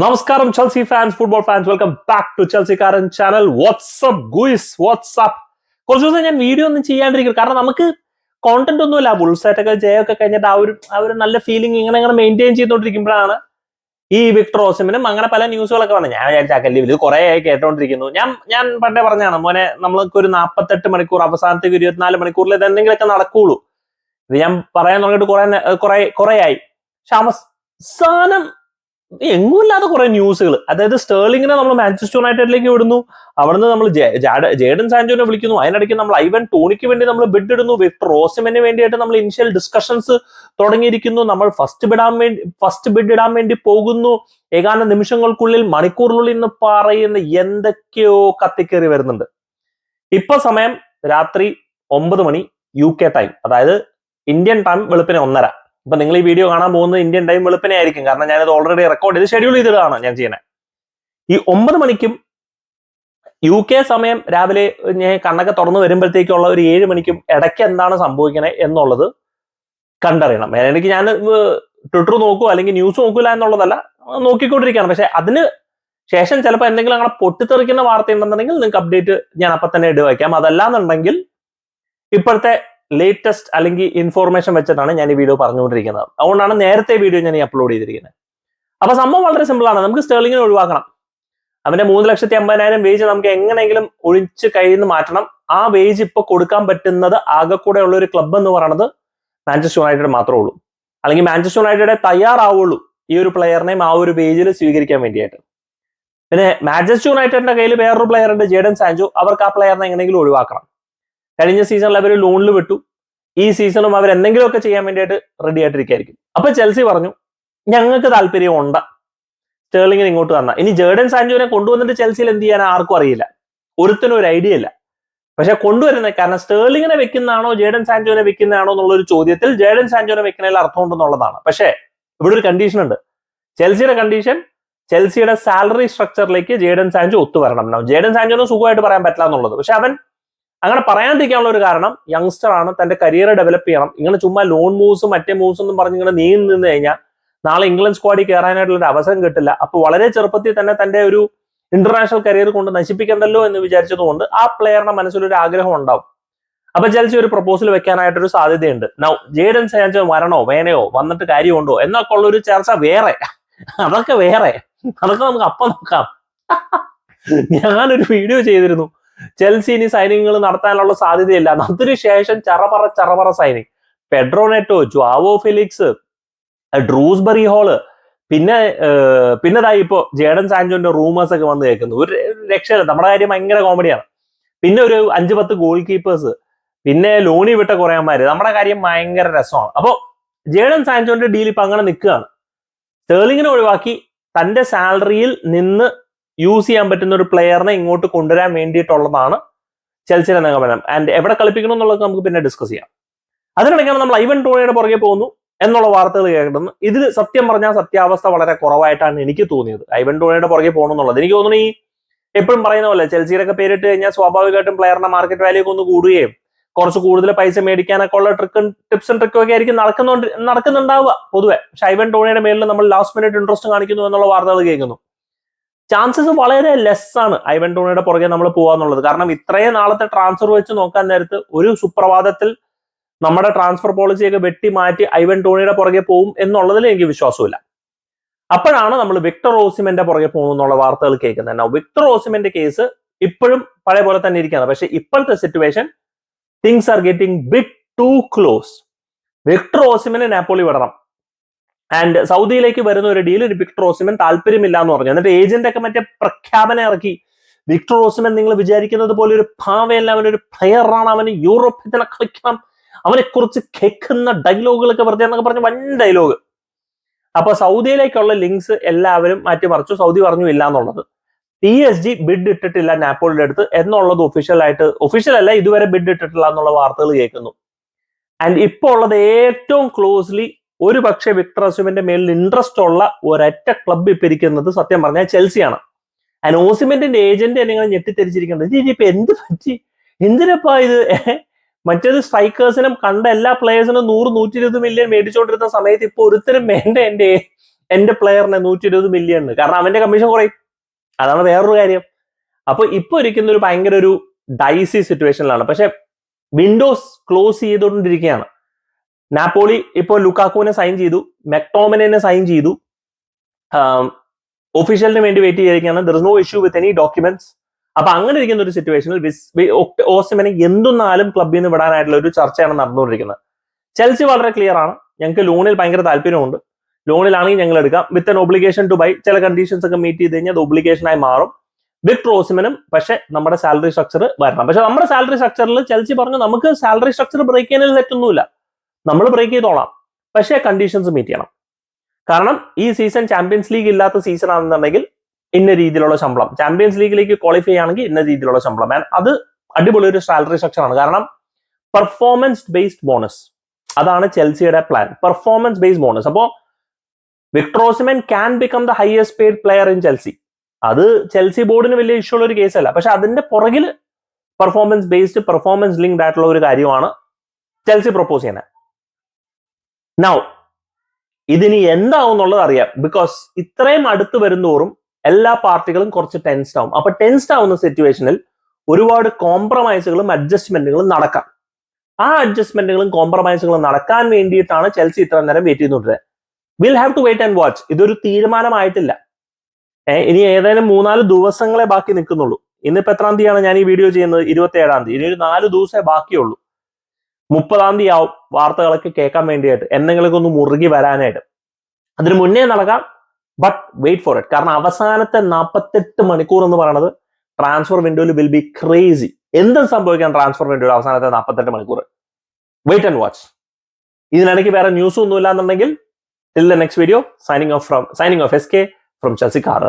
നമസ്കാരം Chelsea fans football fans welcome back to ചെൽസിക്കാരൻ channel WhatsApp guys WhatsApp കുറച്ച് ദിവസം ഞാൻ വീഡിയോ ഒന്നും ചെയ്യാണ്ടിരിക്കും കാരണം നമുക്ക് കോണ്ടന്റ് ഒന്നുമില്ല. ബുൾസൈറ്റൊക്കെ ജയൊക്കെ കഴിഞ്ഞിട്ട് ആ ഒരു ആ ഒരു നല്ല ഫീലിംഗ് ഇങ്ങനെ ഇങ്ങനെ മെയിന്റെയിൻ ചെയ്തുകൊണ്ടിരിക്കുമ്പോഴാണ് ഈ വിക്ടർ ഓസിമിനും അങ്ങനെ പല ന്യൂസുകളൊക്കെ വന്നത്. ഞാൻ വിചാരിച്ച അക്കല്ലേ ഇത് കുറെ ആയി കേട്ടോണ്ടിരിക്കുന്നു. ഞാൻ ഞാൻ പണ്ടേ പറഞ്ഞാണ് മോനെ നമ്മൾക്ക് ഒരു നാൽപ്പത്തെട്ട് മണിക്കൂർ അവസാനത്തേക്ക് ഒരു ഇരുപത്തിനാല് മണിക്കൂറിൽ ഇത് എന്തെങ്കിലുമൊക്കെ നടക്കുള്ളൂ. ഇത് ഞാൻ പറയാൻ തുടങ്ങിയിട്ട് കുറെ കുറെ കുറെ ആയി പക്ഷെ അവസാനം എങ്ങുമില്ലാത്ത കുറെ ന്യൂസുകൾ അതായത് സ്റ്റേർലിങ്ങിനെ നമ്മൾ മാഞ്ചസ്റ്റർ യുണൈറ്റഡിലേക്ക് വിടുന്നു. അവിടുന്ന് നമ്മൾ ജേഡൻ സാൻജോനെ വിളിക്കുന്നു. അതിനിടയ്ക്ക് നമ്മൾ ഐവൻ ടോണിക്ക് വേണ്ടി നമ്മൾ ബിഡ് ഇടുന്നു. വിക്ടർ റോസിമിന് വേണ്ടിയിട്ട് നമ്മൾ ഇനിഷ്യൽ ഡിസ്കഷൻസ് തുടങ്ങിയിരിക്കുന്നു. നമ്മൾ ഫസ്റ്റ് ബിടാൻ വേണ്ടി ഫസ്റ്റ് ബിഡ് ഇടാൻ വേണ്ടി പോകുന്നു. ഏകാന നിമിഷങ്ങൾക്കുള്ളിൽ മണിക്കൂറിനുള്ളിൽ നിന്ന് പറയുന്ന എന്തൊക്കെയോ കത്തിക്കേറി വരുന്നുണ്ട്. ഇപ്പൊ സമയം രാത്രി ഒമ്പത് മണി യു കെ ടൈം അതായത് ഇന്ത്യൻ ടൈം വെളുപ്പിനെ ഒന്നര. ഇപ്പൊ നിങ്ങൾ ഈ വീഡിയോ കാണാൻ പോകുന്നത് ഇന്ത്യൻ ടൈം വെളുപ്പിനെ ആയിരിക്കും. കാരണം ഞാനിത് ഓൾറെഡി റെക്കോർഡ് ചെയ്ത് ഷെഡ്യൂൾ ചെയ്തിട്ടാണ് ഞാൻ ചെയ്യുന്നത് ഈ ഒമ്പത് മണിക്കും യു കെ സമയം രാവിലെ ഞാൻ കണ്ണൊക്കെ തുറന്നു വരുമ്പോഴത്തേക്കുള്ള ഒരു ഏഴ് മണിക്കും ഇടയ്ക്ക് എന്താണ് സംഭവിക്കണേ എന്നുള്ളത് കണ്ടറിയണം. എനിക്ക് ഞാൻ ട്വിറ്റർ നോക്കുക അല്ലെങ്കിൽ ന്യൂസ് നോക്കൂല എന്നുള്ളതല്ല നോക്കിക്കൊണ്ടിരിക്കുകയാണ്. പക്ഷെ അതിന് ശേഷം ചിലപ്പോൾ എന്തെങ്കിലും അങ്ങനെ പൊട്ടിത്തെറിക്കുന്ന വാർത്ത ഉണ്ടെന്നുണ്ടെങ്കിൽ നിങ്ങൾക്ക് അപ്ഡേറ്റ് ഞാൻ അപ്പം തന്നെ ഇടുവയ്ക്കാം വയ്ക്കാം അതല്ലാന്നുണ്ടെങ്കിൽ ഇപ്പോഴത്തെ ലേറ്റസ്റ്റ് അല്ലെങ്കിൽ ഇൻഫോർമേഷൻ വെച്ചിട്ടാണ് ഞാൻ ഈ വീഡിയോ പറഞ്ഞുകൊണ്ടിരിക്കുന്നത്. അതുകൊണ്ടാണ് നേരത്തെ വീഡിയോ ഞാൻ ഈ അപ്ലോഡ് ചെയ്തിരിക്കുന്നത്. അപ്പൊ സംഭവം വളരെ സിമ്പിൾ ആണ്. നമുക്ക് സ്റ്റേർലിങ്ങിനെ ഒഴിവാക്കണം. അവന്റെ മൂന്ന് ലക്ഷത്തി അമ്പതിനായിരം വേജ് നമുക്ക് എങ്ങനെയെങ്കിലും ഒഴിച്ച് കയ്യിൽ മാറ്റണം. ആ വേജ് ഇപ്പൊ കൊടുക്കാൻ പറ്റുന്നത് ആകെ കൂടെ ഉള്ള ഒരു ക്ലബ്ബ് എന്ന് പറയുന്നത് മാഞ്ചസ്റ്റർ യുണൈറ്റഡ് മാത്രമേ ഉള്ളൂ. അല്ലെങ്കിൽ മാഞ്ചസ്റ്റർ യുണൈറ്റഡ് തയ്യാറാവുള്ളൂ ഈ ഒരു പ്ലെയറിനെയും ആ ഒരു വേജിൽ സ്വീകരിക്കാൻ വേണ്ടിയിട്ട് പിന്നെ മാഞ്ചസ്റ്റർ യുണൈറ്റഡിന്റെ കയ്യിൽ വേറൊരു പ്ലെയർ ഉണ്ട് ജേഡൻ സാൻജോ അവർക്ക് ആ പ്ലെയറിനെ എങ്ങനെയെങ്കിലും ഒഴിവാക്കണം. കഴിഞ്ഞ സീസണിൽ അവർ ലോണിൽ വിട്ടു. ഈ സീസണും അവർ എന്തെങ്കിലുമൊക്കെ ചെയ്യാൻ വേണ്ടിയിട്ട് റെഡി ആയിട്ടിരിക്കായിരിക്കും. അപ്പൊ ചെൽസി പറഞ്ഞു ഞങ്ങൾക്ക് താല്പര്യം ഉണ്ട സ്റ്റേർലിങ്ങിന് ഇങ്ങോട്ട് തന്ന. ഇനി ജേഡൻ സാഞ്ചുവിനെ കൊണ്ടുവന്നിട്ട് ചെൽസിയിൽ എന്ത് ചെയ്യാൻ ആർക്കും അറിയില്ല. ഒരുത്തിനും ഒരു ഐഡിയ ഇല്ല. പക്ഷെ കൊണ്ടുവരുന്ന കാരണം സ്റ്റേർലിങ്ങിനെ വെക്കുന്നതാണോ ജേഡൻ സാൻജോനെ വെക്കുന്നതാണോ എന്നുള്ള ഒരു ചോദ്യത്തിൽ ജേഡൻ സാൻജോനെ വെക്കുന്നതിൽ അർത്ഥമുണ്ടെന്നുള്ളതാണ്. പക്ഷേ ഇവിടെ ഒരു കണ്ടീഷൻ ഉണ്ട്. ചെൽസിയുടെ കണ്ടീഷൻ ചെൽസിയുടെ സാലറി സ്ട്രക്ചറിലേക്ക് ജേഡൻ സാൻജോ ഒത്തുവരണം. ജേഡൻ സാൻജോന് സുഖമായിട്ട് പറയാൻ പറ്റില്ല എന്നുള്ളത്. പക്ഷെ അവൻ അങ്ങനെ പറയാണ്ടിരിക്കാനുള്ള ഒരു കാരണം യങ്സ്റ്റർ ആണ് തന്റെ കരിയർ ഡെവലപ്പ് ചെയ്യണം. ഇങ്ങനെ ചുമ്മാ ലോൺ മൂവ്സും മറ്റേ മൂവ്സും എന്നും പറഞ്ഞ് ഇങ്ങനെ നീങ്ങി നിന്ന് കഴിഞ്ഞാൽ നാളെ ഇംഗ്ലണ്ട് സ്ക്വാഡിൽ കയറാനായിട്ടുള്ള ഒരു അവസരം കിട്ടില്ല. അപ്പൊ വളരെ ചെറുപ്പത്തിൽ തന്നെ തന്റെ ഒരു ഇന്റർനാഷണൽ കരിയർ കൊണ്ട് നശിപ്പിക്കണ്ടല്ലോ എന്ന് വിചാരിച്ചതുകൊണ്ട് ആ പ്ലെയറിന്റെ മനസ്സിലൊരു ആഗ്രഹം ഉണ്ടാവും. അപ്പൊ ചെൽസി ഒരു പ്രപ്പോസൽ വെക്കാനായിട്ടൊരു സാധ്യതയുണ്ട്. നൗ ജേഡൻ സാൻജോ വരണോ വേനയോ വന്നിട്ട് കാര്യമുണ്ടോ? എന്നൊക്കെ ഉള്ള ഒരു ചർച്ച വേറെ. അതൊക്കെ വേറെ. അതൊക്കെ നമുക്ക് അപ്പം നോക്കാം. ഞാനൊരു വീഡിയോ ചെയ്തിരുന്നു. ചെൽസി ഇനി സൈനിങ്ങുകൾ നടത്താനുള്ള സാധ്യതയില്ല. അതിനുശേഷം ചറപറ ചറപറ signing Pedro Neto Joao Felix Dewsbury Hall പിന്നെ ഏർ, പിന്നെ ദാ ഇപ്പോ ജേഡൻ സാൻജോന്റെ റൂമേഴ്സ് ഒക്കെ വന്ന് കേൾക്കുന്നു. ഒരു രക്ഷയില്ല. നമ്മുടെ കാര്യം ഭയങ്കര കോമഡിയാണ് പിന്നെ ഒരു അഞ്ച് പത്ത് ഗോൾ കീപ്പേഴ്സ് പിന്നെ ലോണി വിട്ട കുറെ അമ്മമാര് നമ്മുടെ കാര്യം ഭയങ്കര രസമാണ്. അപ്പോ ജേഡൻ സാൻജോന്റെ ഡീൽ ഇപ്പൊ അങ്ങനെ നിൽക്കുകയാണ്. സ്റ്റേർലിങ്ങിനെ ഒഴിവാക്കി തന്റെ സാലറിയിൽ നിന്ന് യൂസ് ചെയ്യാൻ പറ്റുന്ന ഒരു പ്ലെയറിനെ ഇങ്ങോട്ട് കൊണ്ടുവരാൻ വേണ്ടിയിട്ടുള്ളതാണ് ചെൽസിയുടെ നിഗമനം ആൻഡ് എവിടെ കളിപ്പിക്കണം എന്നുള്ളത് നമുക്ക് പിന്നെ ഡിസ്കസ് ചെയ്യാം. അതിനിടയ്ക്കാണ് നമ്മൾ ഐവൻ ടോണിയുടെ പുറകെ പോകുന്നു എന്നുള്ള വാർത്തകൾ കേൾക്കുന്നത്. ഇതിൽ സത്യം പറഞ്ഞാൽ സത്യാവസ്ഥ വളരെ കുറവായിട്ടാണ് എനിക്ക് തോന്നിയത്. ഐവൻ ടോണിയുടെ പുറകെ പോകണം എന്നുള്ളത്. എനിക്ക് തോന്നുന്നു ഈ എപ്പോഴും പറയുന്ന പോലെ ചെൽസിയിലൊക്കെ പേരിട്ട് കഴിഞ്ഞാൽ സ്വാഭാവികമായിട്ടും പ്ലെയറിന്റെ മാർക്കറ്റ് വാല്യൂ ഒക്കെ ഒന്ന് കൂടുകയും കുറച്ച് കൂടുതൽ പൈസ മേടിക്കാനൊക്കെ ഉള്ള ട്രിക്കും ടിപ്സും ട്രിക്കും ഒക്കെ ആയിരിക്കും നടക്കുന്നുണ്ട് നടക്കുന്നുണ്ടാവുക പൊതുവെ. പക്ഷെ ഐവൻ ടോണിയുടെ മേലിൽ നമ്മൾ ലാസ്റ്റ് മിനിറ്റ് ഇൻട്രസ്റ്റ് കാണിക്കുന്നു എന്നുള്ള വാർത്തകൾ കേൾക്കുന്നു. ചാൻസസ് വളരെ ലെസ് ആണ് ഐവൻ ടോണിയുടെ പുറകെ നമ്മൾ പോകാന്നുള്ളത് കാരണം ഇത്രയും നാളത്തെ ട്രാൻസ്ഫർ വെച്ച് നോക്കാൻ നേരത്ത് ഒരു സുപ്രഭാതത്തിൽ നമ്മുടെ ട്രാൻസ്ഫർ പോളിസിയൊക്കെ വെട്ടി മാറ്റി ഐവൻ ടോണിയുടെ പുറകെ പോകും എന്നുള്ളതിൽ എനിക്ക് വിശ്വാസമില്ല. അപ്പോഴാണ് നമ്മൾ വിക്ടർ ഓസിമെന്റെ പുറകെ പോകും എന്നുള്ള വാർത്തകൾ കേൾക്കുന്നത്. വിക്ടർ ഓസിമെന്റെ കേസ് ഇപ്പോഴും പഴയ പോലെ തന്നെ ഇരിക്കുകയാണ്. പക്ഷെ ഇപ്പോഴത്തെ situation things are getting big to close Victor ഓസിമിനെ Napoli വിടണം. ആൻഡ് സൗദിയിലേക്ക് വരുന്ന ഒരു ഡീൽ വിക്ടർ ഓസിമൻ താല്പര്യമില്ല എന്ന് പറഞ്ഞു. എന്നിട്ട് ഏജന്റ് ഒക്കെ മറ്റേ പ്രഖ്യാപനം ഇറക്കി. വിക്ടർ ഓസിമൻ നിങ്ങൾ വിചാരിക്കുന്നത് പോലെ ഒരു ഭാവയല്ല അവനൊരു പ്ലെയറാണ് അവന് യൂറോപ്പിൽ തന്നെ കളിക്കണം. അവനെ കുറിച്ച് കേൾക്കുന്ന ഡയലോഗുകളൊക്കെ വെറുതെ എന്നൊക്കെ പറഞ്ഞ വൻ ഡയലോഗ് അപ്പൊ സൗദിയിലേക്കുള്ള ലിങ്ക്സ് എല്ലാവരും മാറ്റിമറിച്ചു. സൗദി പറഞ്ഞു ഇല്ല എന്നുള്ളത് പി എസ് ജി ബിഡ് ഇട്ടിട്ടില്ല നാപ്പോളിന്റെ അടുത്ത് എന്നുള്ളത് ഒഫീഷ്യൽ ആയിട്ട് ഒഫീഷ്യൽ അല്ല ഇതുവരെ ബിഡ് ഇട്ടിട്ടില്ല എന്നുള്ള വാർത്തകൾ കേൾക്കുന്നു. ആൻഡ് ഇപ്പോൾ ഉള്ളത് ഏറ്റവും ക്ലോസ്ലി ഒരു പക്ഷേ വിക്ടർ ഓസിമിന്റെ മേലിൽ ഇൻട്രസ്റ്റ് ഉള്ള ഒരൊറ്റ ക്ലബ്ബ് ഇപ്പൊ ഇരിക്കുന്നത് സത്യം പറഞ്ഞാൽ ചെൽസിയാണ്. അതിന് ഓസിമെന്റിന്റെ ഏജന്റ് നിങ്ങൾ ഞെട്ടിത്തെരിച്ചിരിക്കുന്നത് ഇപ്പൊ എന്ത് പറ്റി? എന്തിനപ്പാ ഇത്? മറ്റേത് സ്ട്രൈക്കേഴ്സിനും കണ്ട എല്ലാ പ്ലെയേഴ്സിനും നൂറ് നൂറ്റി ഇരുപത് മില്യൺ മേടിച്ചുകൊണ്ടിരുന്ന സമയത്ത് ഇപ്പൊ ഒരുത്തരും വേണ്ട എന്റെ എന്റെ പ്ലെയറിനെ നൂറ്റി ഇരുപത് മില്യൺ കാരണം അവന്റെ കമ്മീഷൻ കുറയും. അതാണ് വേറൊരു കാര്യം. അപ്പൊ ഇപ്പൊ ഇരിക്കുന്ന ഒരു ഭയങ്കര ഒരു ഡൈസി സിറ്റുവേഷനിലാണ് പക്ഷെ വിൻഡോസ് ക്ലോസ് ചെയ്തുകൊണ്ടിരിക്കുകയാണ്. നാപ്പോളി ഇപ്പോൾ ലുക്കാക്കുവിനെ സൈൻ ചെയ്തു മെക്ടോമിനെ സൈൻ ചെയ്തു. ഒഫീഷ്യലിന് വേണ്ടി വെയിറ്റ് ചെയ്തിരിക്കുകയാണ്. There is no issue with any documents അപ്പൊ അങ്ങനെ ഇരിക്കുന്ന ഒരു സിറ്റുവേഷനിൽ ഓസിമനെ എന്തൊന്നാലും ക്ലബിൽ നിന്ന് വിടാനായിട്ടുള്ള ഒരു ചർച്ചയാണ് നടന്നുകൊണ്ടിരിക്കുന്നത്. ചെൽസി വളരെ ക്ലിയർ ആണ്. ഞങ്ങൾക്ക് ലോണിൽ ഭയങ്കര താല്പര്യമുണ്ട്. ലോണിലാണെങ്കിൽ ഞങ്ങൾ എടുക്കാം. With an obligation to buy ചില കണ്ടീഷൻസ് ഒക്കെ മീറ്റ് ചെയ്ത് കഴിഞ്ഞാൽ അത് ഒബ്ലിഗേഷനായി മാറും. വിത്ത് റോസിമനും പക്ഷെ നമ്മുടെ സാലറി സ്ട്രക്ചർ വരണം. പക്ഷെ നമ്മുടെ സാലറി സ്ട്രക്ചറിൽ ചെൽസി പറഞ്ഞു നമുക്ക് സാലറി സ്ട്രക്ചർ ബ്രേക്ക് ചെയ്യുന്നതിൽ തെറ്റൊന്നുമില്ല. നമ്മൾ ബ്രേക്ക് ചെയ്തോളാം. പക്ഷേ കണ്ടീഷൻസ് മീറ്റ് ചെയ്യണം. കാരണം ഈ സീസൺ ചാമ്പ്യൻസ് ലീഗ് ഇല്ലാത്ത സീസൺ ആണെന്നുണ്ടെങ്കിൽ ഇന്ന രീതിയിലുള്ള ശമ്പളം. ചാമ്പ്യൻസ് ലീഗിലേക്ക് ക്വാളിഫൈ ആണെങ്കിൽ ഇന്ന രീതിയിലുള്ള ശമ്പളം. അത് അടിപൊളി ഒരു സാലറി സ്ട്രക്ചർ ആണ്. കാരണം പെർഫോമൻസ് ബേസ്ഡ് ബോണസ് അതാണ് ചെൽസിയുടെ പ്ലാൻ പെർഫോമൻസ് ബേസ്ഡ് ബോണസ് അപ്പോൾ Victor Osimhen can become the highest paid player in Chelsea അത് ചെൽസി ബോർഡിന് വലിയ ഇഷ്യൂ ഉള്ള ഒരു കേസല്ല പക്ഷെ അതിന്റെ പുറകിൽ പെർഫോമൻസ് ബേസ്ഡ് പെർഫോമൻസ് ലിങ്ക്ഡ് ആയിട്ടുള്ള ഒരു കാര്യമാണ് ചെൽസി പ്രൊപ്പോസ് ചെയ്യുന്നത്. നൗ ഇതിനി എന്താവും എന്നുള്ളത് അറിയാം. ബിക്കോസ് ഇത്രയും അടുത്ത് വരുന്തോറും എല്ലാ പാർട്ടികളും കുറച്ച് ടെൻസ്ഡ് ആവും. അപ്പൊ ടെൻസ്ഡ് ആവുന്ന സിറ്റുവേഷനിൽ ഒരുപാട് കോംപ്രമൈസുകളും അഡ്ജസ്റ്റ്മെന്റുകളും നടക്കാം. ആ അഡ്ജസ്റ്റ്മെന്റുകളും കോംപ്രമൈസുകളും നടക്കാൻ വേണ്ടിയിട്ടാണ് ചെൽസി ഇത്ര നേരം വെയിറ്റ് ചെയ്യുന്നുണ്ട് will have to wait and watch ഇതൊരു തീരുമാനമായിട്ടില്ല. ഇനി ഏതായാലും മൂന്നാൽ ദിവസങ്ങളെ ബാക്കി നിൽക്കുന്നുള്ളൂ. ഇന്നിപ്പോ എത്രാം തീയതിയാണ് ഞാൻ ഈ വീഡിയോ ചെയ്യുന്നത്? ഇരുപത്തി ഏഴാം തീയതി. ഇനി ഒരു നാല് ദിവസമേ ബാക്കിയുള്ളൂ. മുപ്പതാം തീയതി ആവും വാർത്തകളൊക്കെ കേൾക്കാൻ വേണ്ടിയിട്ട്. എന്തെങ്കിലുമൊക്കെ ഒന്ന് മുറുകി വരാനായിട്ട്. അതിന് മുന്നേ നടക്കാം ബട്ട് വെയിറ്റ് ഫോർ ഇറ്റ് കാരണം അവസാനത്തെ നാൽപ്പത്തെട്ട് മണിക്കൂർ എന്ന് പറയുന്നത് ട്രാൻസ്ഫർ വിൻഡോയിൽ വിൽ ബി ക്രേസി എന്തും സംഭവിക്കാം ട്രാൻസ്ഫർ വിൻഡോയിൽ അവസാനത്തെ നാൽപ്പത്തെട്ട് മണിക്കൂർ. വെയിറ്റ് ആൻഡ് വാച്ച് ഇതിനിടയ്ക്ക് വേറെ ന്യൂസ് ഒന്നും ഇല്ലാന്നുണ്ടെങ്കിൽ till the next video signing off from signing off S K from ചസിക്കാർ